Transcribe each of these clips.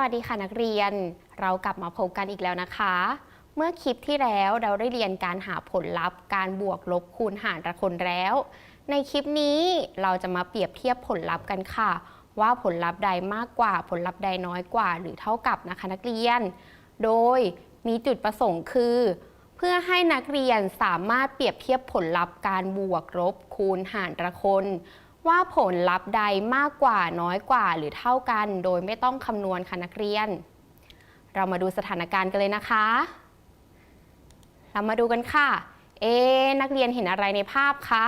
วัสดีค่ะนักเรียน เรากลับมาพบกันอีกแล้วนะคะ เมื่อคลิปที่แล้วเราได้เรียนการหาผลลัพธ์ การบวกลบคูณหารระคนแล้ว ในคลิปนี้เราจะมาเปรียบเทียบผลลัพธ์กันค่ะ ว่าผลลัพธ์ใดมากกว่าผลลัพธ์ใดน้อยกว่า หรือเท่ากับนะคะนักเรียน โดยมีจุดประสงค์คือ เพื่อให้นักเรียนสามารถเปรียบเทียบผลลัพธ์การบวกลบคูณหารระคน ว่าผลลัพธ์ใดมากกว่าน้อยกว่าหรือเท่ากัน โดยไม่ต้องคำนวณค่ะนักเรียน เรามาดูสถานการณ์กันเลยนะคะ เรามาดูกันค่ะ เอ๊นักเรียนเห็นอะไรในภาพคะ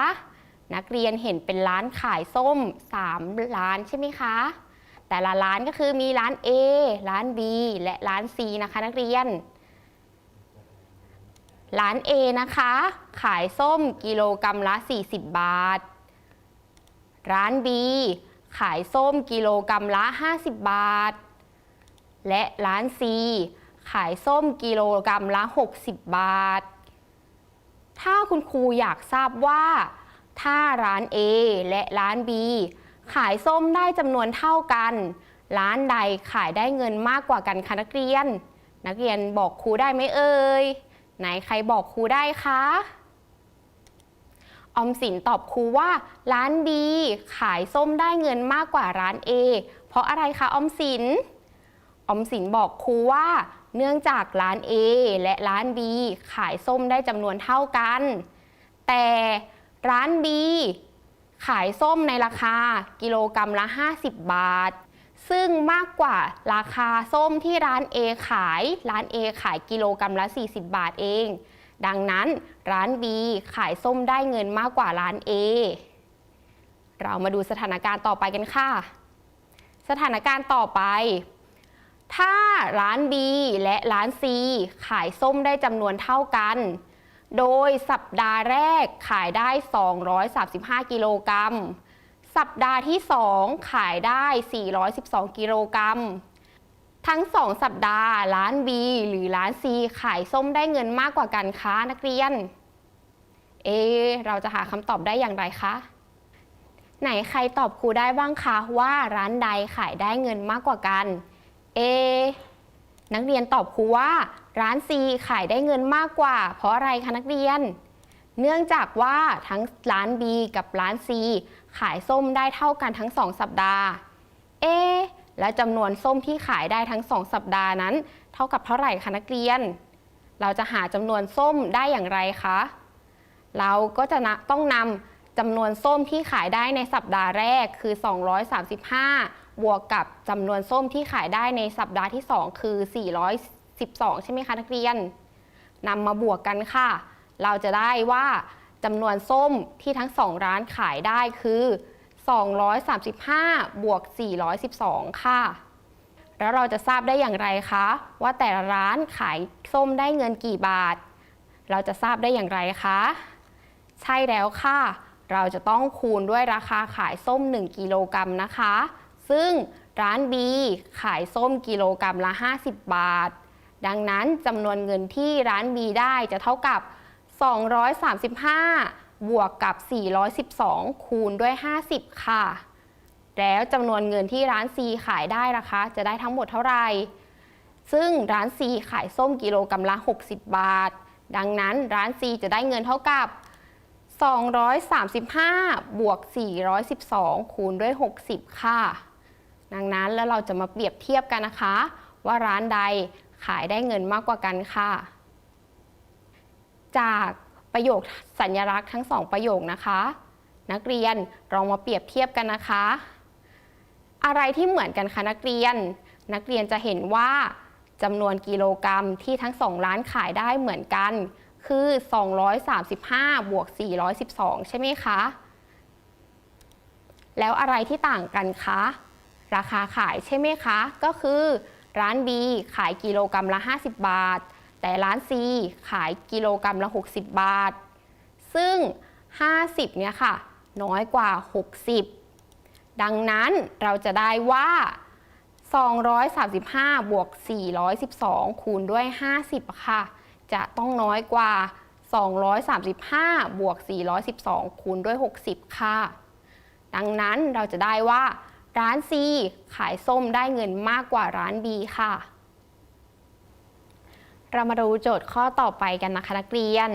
นักเรียนเห็นเป็นร้านขายส้ม 3 ร้านใช่ไหมคะ แต่ละร้านก็คือมีร้าน A ร้าน B และร้าน C นะคะนักเรียนร้าน A นะคะ ขายส้มกิโลกรัมละ 40 บาท ร้าน B ขายส้มกิโลกรัมละ 50 บาท และร้าน C ขายส้มกิโลกรัมละ 60 บาท ถ้าคุณครูอยากทราบว่า ถ้าร้าน A และร้าน B ขายส้มได้จำนวนเท่ากัน ร้านใดขายได้เงินมากกว่ากันคะนักเรียน นักเรียนบอกครูได้ไหมเอ่ยไหนใครบอกครูได้คะ ออมสินตอบครูว่า ร้าน B ขายส้มได้เงินมากกว่าร้าน A เพราะอะไรคะออมสิน ออมสินบอกครูว่า เนื่องจากร้าน A และร้าน B ขายส้มได้จำนวนเท่ากัน แต่ร้าน B ขายส้มในราคากิโลกรัมละ 50 บาท ซึ่งมากกว่าราคาส้มที่ร้าน A ขาย ร้าน A ขายกิโลกรัมละ 40 บาทเอง ดังนั้นร้าน B ขายส้มได้เงินมากกว่าร้าน A เรามาดูสถานการณ์ต่อไปกันค่ะ สถานการณ์ต่อไป ถ้าร้าน B และร้าน C ขายส้มได้จำนวนเท่ากัน โดยสัปดาห์แรกขายได้ 235 กิโลกรัม สัปดาห์ที่ 2 ขายได้ 412 กิโลกรัม ทั้ง 2 สัปดาห์ ร้าน B หรือร้าน C ขายส้มได้เงินมากกว่ากันคะนักเรียน เอ เราจะหาคำตอบได้อย่างไรคะ ไหนใครตอบครูได้บ้างคะว่าร้านใดขายได้เงินมากกว่ากัน เอ นักเรียนตอบครูว่า ร้าน C ขายได้เงินมากกว่า เพราะอะไรคะนักเรียน เนื่องจากว่าทั้งร้าน B กับร้าน C ขายส้มได้เท่ากันทั้ง 2 สัปดาห์ เอ และจำนวนส้มที่ขายได้ทั้ง 2 สัปดาห์นั้น เท่ากับเท่าไหร่คะนักเรียน เราจะหาจำนวนส้มได้อย่างไรคะ เราก็จะต้องนำจำนวนส้มที่ขายได้ในสัปดาห์แรกคือ 235 บวกกับจำนวนส้มที่ขายได้ในสัปดาห์ที่ 2 คือ 412 ใช่ไหมคะนักเรียนนำมาบวกกันค่ะ เราจะได้ว่าจำนวนส้มที่ทั้ง2ร้านขายได้คือ 235 บวก 412 ค่ะ แล้วเราจะทราบได้อย่างไรคะ ว่าแต่ละร้านขายส้มได้เงินกี่บาท เราจะทราบได้อย่างไรคะ ใช่แล้วค่ะ เราจะต้องคูณด้วยราคาขายส้ม 1 กิโลกรัมนะคะ ซึ่งร้าน B ขายส้มกิโลกรัมละ 50 บาท ดังนั้นจำนวนเงินที่ร้าน B ได้จะเท่ากับ 235 บวกกับ 412 คูณด้วย 50 ค่ะ แล้วจำนวนเงินที่ร้าน C ขายได้นะคะ จะได้ทั้งหมดเท่าไหร่ ซึ่งร้าน C ขายส้มกิโลกรัมละ 60 บาท ดังนั้นร้าน C จะได้เงินเท่ากับ 235 บวก 412 คูณด้วย 60 ค่ะ ดังนั้นแล้วเราจะมาเปรียบเทียบกันนะคะ ว่าร้านใดขายได้เงินมากกว่ากันค่ะ จาก ประโยคสัญลักษณ์ทั้งสองประโยคนะคะ นักเรียนลองมาเปรียบเทียบกันนะคะ อะไรที่เหมือนกันคะนักเรียน นักเรียนจะเห็นว่าจำนวนกิโลกรัมที่ทั้งสองร้านขายได้เหมือนกัน คือ 235 บวก 412 ใช่ไหมคะ แล้วอะไรที่ต่างกันคะ ราคาขายใช่ไหมคะ ก็คือร้าน B ขายกิโลกรัมละ 50 บาท แต่ร้าน C ขายกิโลกรัมละ 60 บาท ซึ่ง 50 เนี่ยค่ะ น้อยกว่า 60 ดังนั้นเราจะได้ว่า 235 บวก 412 คูณด้วย 50 ค่ะ จะต้องน้อยกว่า 235 บวก 412 คูณด้วย 60 ค่ะ ดังนั้นเราจะได้ว่าร้าน C ขายส้มได้เงินมากกว่าร้าน B ค่ะ เรามาดูโจทย์ข้อต่อไปกันนะคะนักเรียน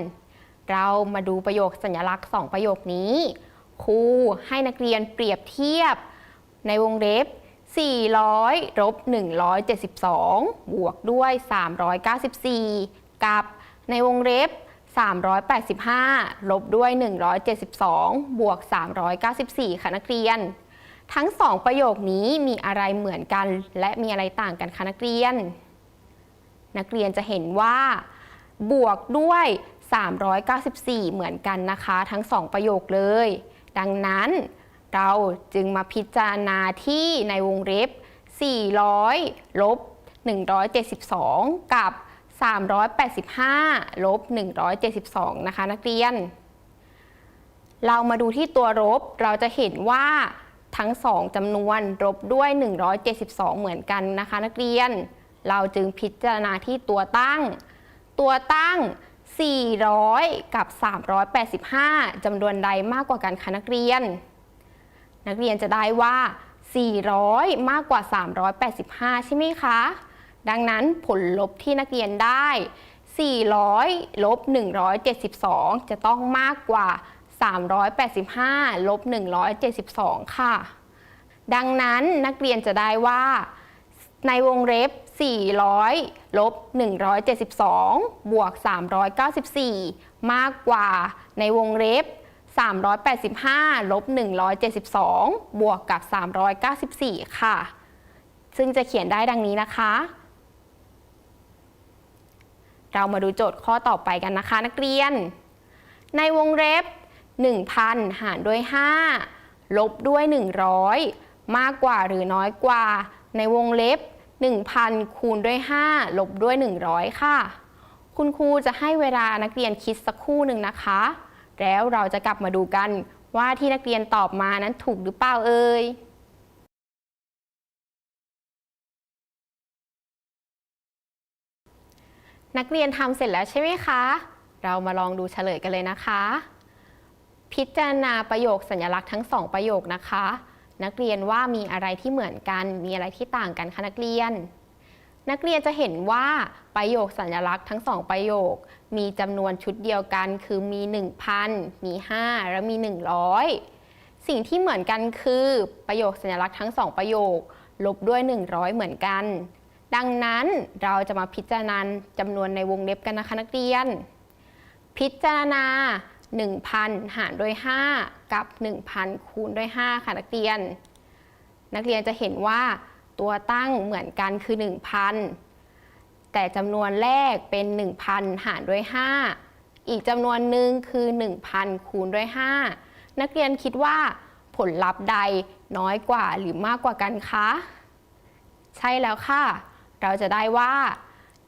เรามาดูประโยคสัญลักษณ์ 2 ประโยคนี้ ครูให้นักเรียนเปรียบเทียบในวงเล็บ 400ลบ172 บวกด้วย 394 กับในวงเล็บ 385 ลบด้วย 172 บวก 394 ค่ะนักเรียน ทั้ง 2 ประโยคนี้มีอะไรเหมือนกัน และมีอะไรต่างกันคะนักเรียน นักเรียนจะเห็นว่าบวกด้วย 394 เหมือนกันนะคะ ทั้ง 2 ประโยคเลย ดังนั้นเราจึงมาพิจารณาที่ในวงเล็บ 400 ลบ 172 กับ 385 ลบ 172 นะคะ นักเรียน เรามาดูที่ตัวลบ เราจะเห็นว่าทั้ง 2จำนวนลบด้วย 172 เหมือนกันนะคะ นักเรียน เราจึงพิจารณาที่ตัวตั้ง ตัวตั้ง 400 กับ 385จำนวนใดมากกว่ากันคะนักเรียน นักเรียนจะได้ว่า 400 มากกว่า 385 ใช่ไหมคะ ดังนั้นผลลบที่นักเรียนได้ 400 ลบ 172 จะต้องมากกว่า 385 ลบ 172 ค่ะ ดังนั้นนักเรียนจะได้ว่า ในวงเล็บ 400 ลบ 172 บวก 394 มากกว่าในวงเล็บ 385 ลบ 172 บวกกับ 394 ค่ะ ซึ่งจะเขียนได้ดังนี้นะคะ เรามาดูโจทย์ข้อต่อไปกันนะคะนักเรียน ในวงเล็บ 1,000 หารด้วย 5 ลบด้วย 100 มากกว่าหรือน้อยกว่าในวงเล็บ 1,000 คูณด้วย 5 ลบด้วย 100 ค่ะ คุณครูจะให้เวลานักเรียนคิดสักครู่หนึ่งนะคะ แล้วเราจะกลับมาดูกันว่าที่นักเรียนตอบมานั้นถูกหรือเปล่าเอ่ยนักเรียนทำเสร็จแล้วใช่ไหมคะ เรามาลองดูเฉลยกันเลยนะคะ พิจารณาประโยคสัญลักษณ์ทั้งสองประโยคนะคะ นักเรียนว่ามีอะไรที่เหมือนกัน มีอะไรที่ต่างกันคะนักเรียน นักเรียนจะเห็นว่าประโยคสัญลักษณ์ทั้งสองประโยค มีจำนวนชุดเดียวกันคือมี 1,000 มี 5 และมี 100 สิ่งที่เหมือนกันคือประโยคสัญลักษณ์ทั้งสองประโยค ลบด้วย 100 เหมือนกัน ดังนั้นเราจะมาพิจารณาจำนวนในวงเล็บกันนะคะนักเรียน พิจารณา 1,000 หารด้วย 5 กับ 1,000 คูณด้วย 5 ค่ะนักเรียน นักเรียนจะเห็นว่าตัวตั้งเหมือนกันคือ 1,000 แต่จำนวนแรกเป็น 1,000 หารด้วย 5 อีกจำนวนหนึ่งคือ 1,000 คูณด้วย 5 นักเรียนคิดว่าผลลัพธ์ใดน้อยกว่าหรือมากกว่ากันคะ ใช่แล้วค่ะ เราจะได้ว่า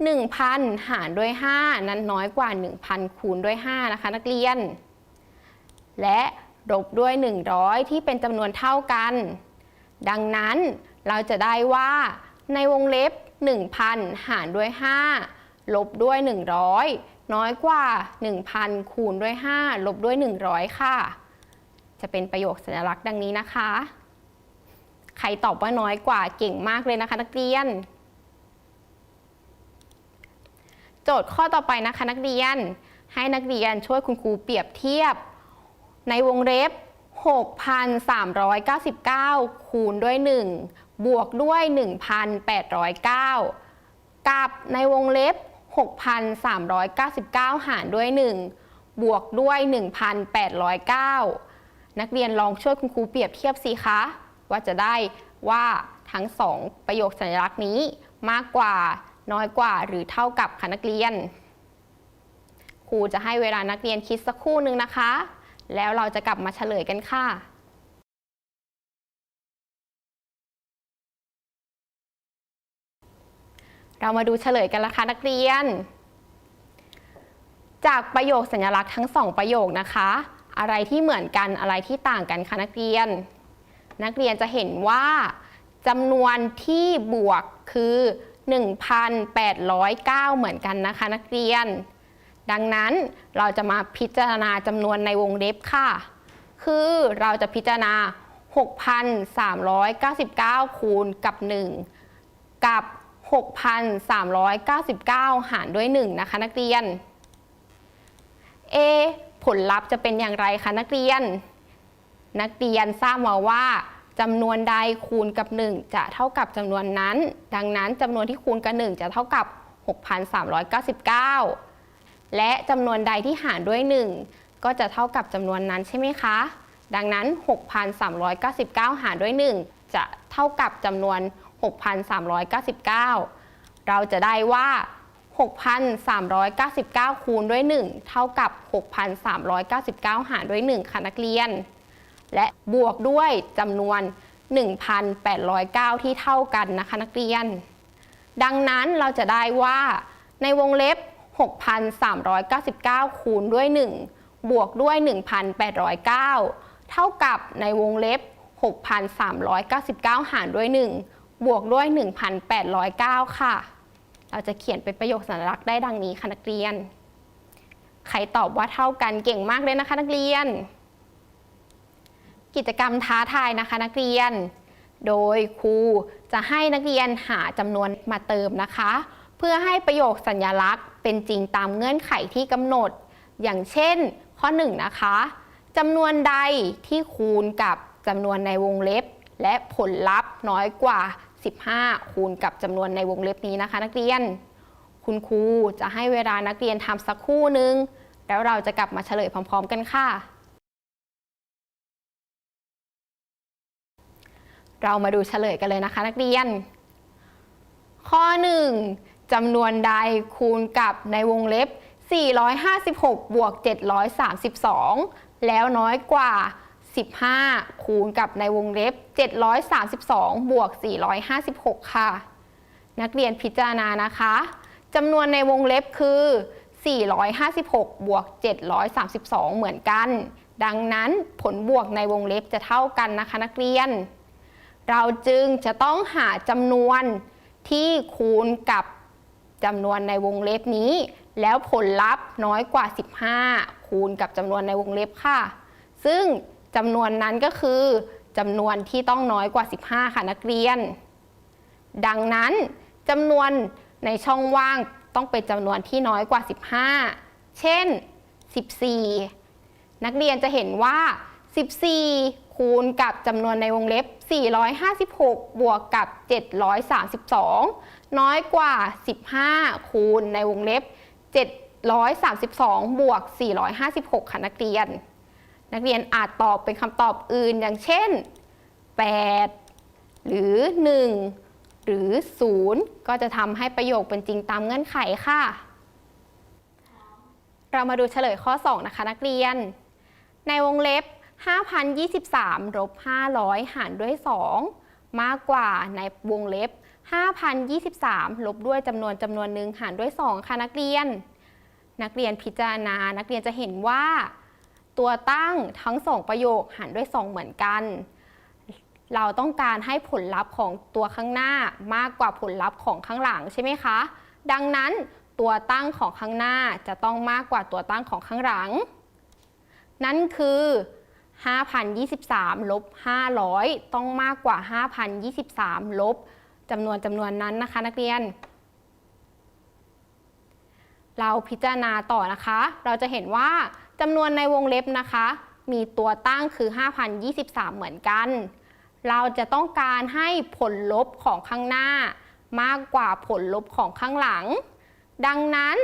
1,000 หารด้วย 5 นั้นน้อยกว่า 1,000 คูณด้วย 5 นะคะ นักเรียน และลบด้วย 100 ที่เป็นจำนวนเท่ากัน ดังนั้นเราจะได้ว่าในวงเล็บ 1,000 หารด้วย 5 ลบด้วย 100 น้อยกว่า 1,000 คูณด้วย 5 ลบด้วย 100 ค่ะ จะเป็นประโยคสัญลักษณ์ดังนี้นะคะ ใครตอบว่าน้อยกว่าเก่งมากเลยนะคะ นักเรียน โจทย์ข้อต่อไปนะคะนักเรียน ให้นักเรียนช่วยคุณครูเปรียบเทียบ ในวงเล็บ 6,399 คูณด้วย 1 บวกด้วย 1,809 กับในวงเล็บ 6,399 หารด้วย 1 บวกด้วย 1,809 นักเรียนลองช่วยคุณครูเปรียบเทียบสิคะ ว่าจะได้ว่าทั้งสองประโยคสัญลักษณ์นี้มากกว่า น้อยกว่าหรือเท่ากับค่ะนักเรียน ครูจะให้เวลานักเรียนคิดสักครู่หนึ่งนะคะ แล้วเราจะกลับมาเฉลยกันค่ะเรามาดูเฉลยกันละคะนักเรียน จากประโยคสัญลักษณ์ทั้งสองประโยคนะคะ อะไรที่เหมือนกันอะไรที่ต่างกันคะนักเรียน นักเรียนจะเห็นว่าจำนวนที่บวกคือ 1,809 เหมือนกันนะคะ นักเรียน ดังนั้นเราจะมาพิจารณาจำนวนในวงเล็บค่ะ คือเราจะพิจารณา 6,399 คูณกับ 1 กับ 6,399 หารด้วย 1 นะคะ นักเรียน A ผลลัพธ์จะเป็นอย่างไรคะนักเรียน นักเรียนทราบมาว่า จำนวนใดคูณกับ 1 จะเท่ากับจำนวนนั้น ดังนั้นจำนวนที่คูณกับ 1 จะเท่ากับ 6,399 และจำนวนใดที่หารด้วย 1 ก็จะเท่ากับจำนวนนั้นใช่ไหมคะ ดังนั้น 6,399 หารด้วย 1 จะเท่ากับจำนวน 6,399 เราจะได้ว่า 6,399 คูณด้วย 1 เท่ากับ 6,399 หารด้วย 1 ค่ะนักเรียน และบวกด้วยจำนวน 1,809 ที่เท่ากันนะคะนักเรียน ดังนั้นเราจะได้ว่าในวงเล็บ 6,399 คูณด้วย 1 บวกด้วย 1,809 เท่ากับในวงเล็บ 6,399 หารด้วย 1 บวกด้วย 1,809 ค่ะ เราจะเขียนเป็นประโยคสัญลักษณ์ได้ดังนี้ค่ะนักเรียน ใครตอบว่าเท่ากันเก่งมากเลยนะคะนักเรียน กิจกรรมท้าทายนะคะนักเรียน โดยครูจะให้นักเรียนหาจำนวนมาเติมนะคะ เพื่อให้ประโยคสัญลักษณ์ เป็นจริงตามเงื่อนไขที่กำหนด อย่างเช่น ข้อ 1 นะคะจำนวนใดที่คูณกับจำนวนในวงเล็บ และผลลัพธ์น้อยกว่า 15 คูณกับจำนวนในวงเล็บนี้นะคะ นักเรียน คุณครูจะให้เวลานักเรียนทำสักครู่หนึ่งแล้วเราจะกลับมาเฉลยพร้อม ๆ กันค่ะ เรามาดูเฉลยกันเลยนะคะนักเรียน ข้อ 1จำนวนใดคูณกับในวงเล็บ 456 บวก 732 แล้วน้อยกว่า 15 คูณกับในวงเล็บ 732 บวก 456 ค่ะ นักเรียนพิจารณานะคะจำนวนในวงเล็บคือ 456 บวก 732 เหมือนกัน ดังนั้นผลบวกในวงเล็บจะเท่ากันนะคะนักเรียน เราจึงจะต้องหาจำนวนที่คูณกับจำนวนในวงเล็บนี้ แล้วผลลัพธ์น้อยกว่า 15 คูณกับจำนวนในวงเล็บค่ะ ซึ่งจำนวนนั้นก็คือจำนวนที่ต้องน้อยกว่า 15 ค่ะนักเรียน ดังนั้นจำนวนในช่องว่างต้องเป็นจำนวนที่น้อยกว่า 15 เช่น 14 นักเรียนจะเห็นว่า 14 คูณกับจำนวนในวงเล็บ 456 บวกกับ 732 น้อยกว่า 15 คูณในวงเล็บ 732 บวก 456 ค่ะนักเรียน นักเรียนอาจตอบเป็นคำตอบอื่นอย่างเช่น 8 หรือ 1 หรือ 0 ก็จะทำให้ประโยคเป็นจริงตามเงื่อนไขค่ะ เรามาดูเฉลยข้อ 2 นะคะนักเรียน ในวงเล็บ 5,023ลบ500 หารด้วย 2 มากกว่าในวงเล็บ 5,023 ลบด้วยจำนวนจำนวนหนึ่งหารด้วย 2 ค่ะนักเรียน นักเรียนพิจารณา นักเรียนจะเห็นว่า ตัวตั้งทั้งสองประโยคหารด้วย 2 เหมือนกัน เราต้องการให้ผลลัพธ์ของตัวข้างหน้ามากกว่าผลลัพธ์ของข้างหลังใช่ไหมคะ ดังนั้นตัวตั้งของข้างหน้าจะต้องมากกว่าตัวตั้งของข้างหลัง นั่นคือ 5,023 ลบ 500 ต้องมากกว่า 5,023 ลบจำนวนจำนวนนั้นนะคะนักเรียน เราพิจารณาต่อนะคะ เราจะเห็นว่าจำนวนในวงเล็บนะคะ มีตัวตั้งคือ 5,023 เหมือนกัน เราจะต้องการให้ผลลบของข้างหน้า มากกว่าผลลบของข้างหลัง ดังนั้น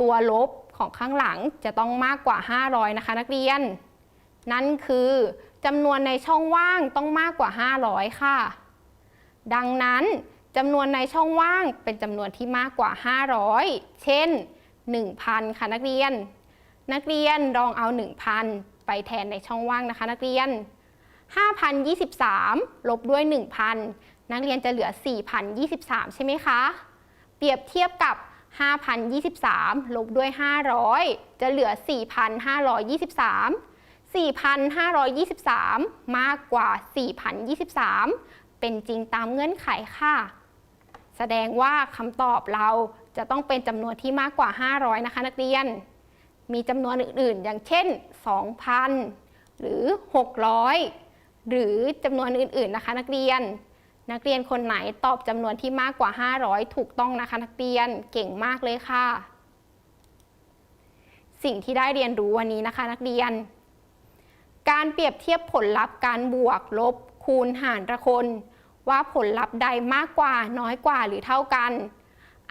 ตัวลบของข้างหลังจะต้องมากกว่า 500 นะคะนักเรียน นั่นคือจำนวนในช่องว่างต้องมากกว่า 500 ค่ะ ดังนั้นจำนวนในช่องว่างเป็นจำนวนที่มากกว่า 500 เช่น 1,000 ค่ะนักเรียน นักเรียนลองเอา 1,000 ไปแทนในช่องว่างนะคะ นักเรียน 5,023 ลบด้วย 1,000 นักเรียนจะเหลือ 4,023 ใช่ไหมคะ เปรียบเทียบกับ 5,023 ลบด้วย 500 จะเหลือ 4,523 4,523 มากกว่า 4,023 เป็นจริงตามเงื่อนไขค่ะ แสดงว่าคำตอบเราจะต้องเป็นจำนวนที่มากกว่า 500 นะคะนักเรียน มีจำนวนอื่นๆ อย่างเช่น 2,000 หรือ 600 หรือจำนวนอื่นๆ นะคะนักเรียน นักเรียนคนไหนตอบจำนวนที่มากกว่า 500 ถูกต้องนะคะนักเรียน เก่งมากเลยค่ะ สิ่งที่ได้เรียนรู้วันนี้นะคะนักเรียน การเปรียบเทียบผลลัพธ์การบวกลบคูณหารระคน ว่าผลลัพธ์ใดมากกว่าน้อยกว่าหรือเท่ากัน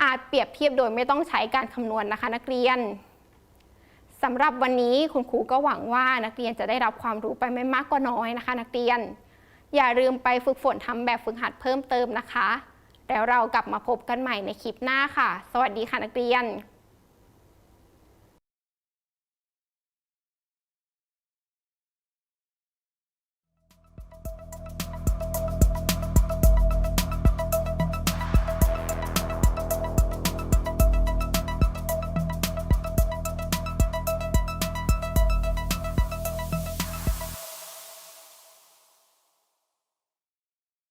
อาจเปรียบเทียบโดยไม่ต้องใช้การคำนวณนะคะนักเรียนสำหรับวันนี้คุณครูก็หวังว่านักเรียนจะได้รับความรู้ไปไม่มากก็น้อยนะคะ นักเรียน อย่าลืมไปฝึกฝนทำแบบฝึกหัดเพิ่มเติมนะคะ แล้วเรากลับมาพบกันใหม่ในคลิปหน้าค่ะ สวัสดีค่ะนักเรียน